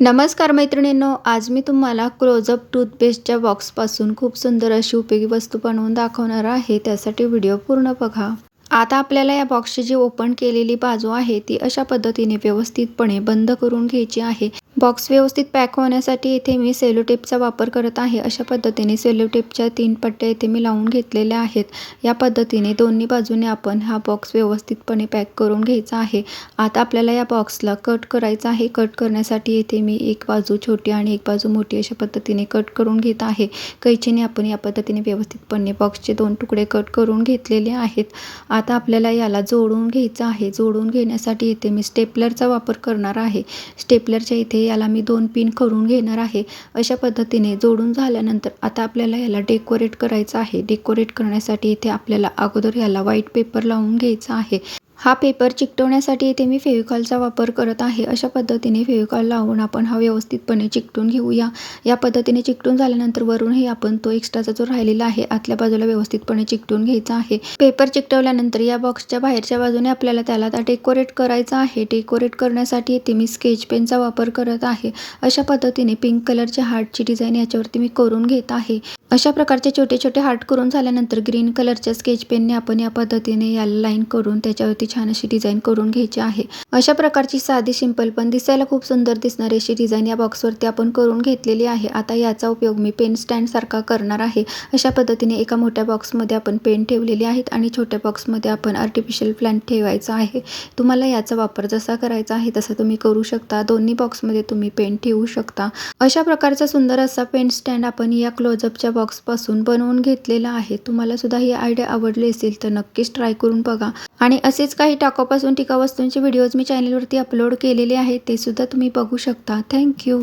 नमस्कार मैत्रिणींनो आज मी तुम्हाला क्लोजअप टूथपेस्टच्या बॉक्सपासून खूप सुंदर अशी उपयोगी वस्तू बनवून दाखवणार आहे त्यासाठी व्हिडिओ पूर्ण बघा. आता आपल्याला या बॉक्सची जी ओपन केलेली बाजू आहे ती अशा पद्धतीने व्यवस्थितपणे बंद करून घ्यायची आहे. बॉक्स व्यवस्थित पॅक होण्यासाठी इथे मी सेलोटेपचा वापर करत आहे. अशा पद्धतीने सेलोटेपच्या तीन पट्ट्या इथे मी लावून घेतलेल्या आहेत. या पद्धतीने दोन्ही बाजूने आपण हा बॉक्स व्यवस्थितपणे पॅक करून घ्यायचा आहे. आता आपल्याला या बॉक्सला कट करायचा आहे. कट करण्यासाठी इथे मी एक बाजू छोटी आणि एक बाजू मोठी अशा पद्धतीने कट करून घेत आहे. कैचीने आपण या पद्धतीने व्यवस्थितपणे बॉक्सचे दोन तुकडे कट करून घेतलेले आहेत. आता आपल्याला याला जोडून घ्यायचं आहे. जोडून घेण्यासाठी इथे मी स्टेपलरचा वापर करणार आहे. स्टेपलरच्या इथे याला मी दोन पिन करून घेणार आहे. अशा पद्धतीने जोडून झाल्यानंतर आता आपल्याला याला डेकोरेट करायचं आहे. डेकोरेट करण्यासाठी इथे आपल्याला अगोदर याला व्हाईट पेपर लावून घ्यायचा आहे. हा पेपर चिकटवण्यासाठी इथे मी फेविकॉलचा वापर करत आहे. अशा पद्धतीने फेविकॉल लावून आपण हा व्यवस्थितपणे चिकटून घेऊया. या पद्धतीने चिकटून झाल्यानंतर वरूनही आपण तो एक्स्ट्राचा जो राहिलेला आहे आतल्या बाजूला व्यवस्थितपणे चिकटून घ्यायचा आहे. पेपर चिकटवल्यानंतर या बॉक्सच्या बाहेरच्या बाजूने आपल्याला त्याला डेकोरेट करायचं आहे. डेकोरेट करण्यासाठी इथे मी स्केच पेनचा वापर करत आहे. अशा पद्धतीने पिंक कलरच्या हार्टची डिझाईन याच्यावरती मी करून घेत आहे. अशा प्रकारचे छोटे छोटे हार्ट करून झाल्यानंतर ग्रीन कलरच्या स्केच पेनने आपण या पद्धतीने याला लाईन करून त्याच्यावरती छान अशी डिझाईन करून घ्यायची आहे. अशा प्रकारची साधी सिंपल पण दिसायला खूप सुंदर दिसणारी अशी डिझाईन या बॉक्सवरती आपण करून घेतलेली आहे. आता याचा उपयोग मी पेन स्टँड सारखा करणार आहे. अशा पद्धतीने एका मोठ्या बॉक्समध्ये आपण पेन ठेवलेली आहेत आणि छोट्या बॉक्समध्ये आपण आर्टिफिशियल प्लांट ठेवायचा आहे. तुम्हाला याचा वापर जसा करायचा आहे तसा तुम्ही करू शकता. दोन्ही बॉक्समध्ये तुम्ही पेन ठेवू शकता. अशा प्रकारचा सुंदर असा पेन स्टँड आपण या क्लोजअपच्या बॉक्सपासून बनवून घेतलेला आहे. तुम्हाला सुद्धा ही आयडिया आवडली असेल तर नक्कीच ट्राय करून बघा. आणि असेच काही टाकापासून टिका वस्तूंचे व्हिडिओज मी चॅनलवरती अपलोड केलेले आहेत ते सुद्धा तुम्ही बघू शकता. थँक्यू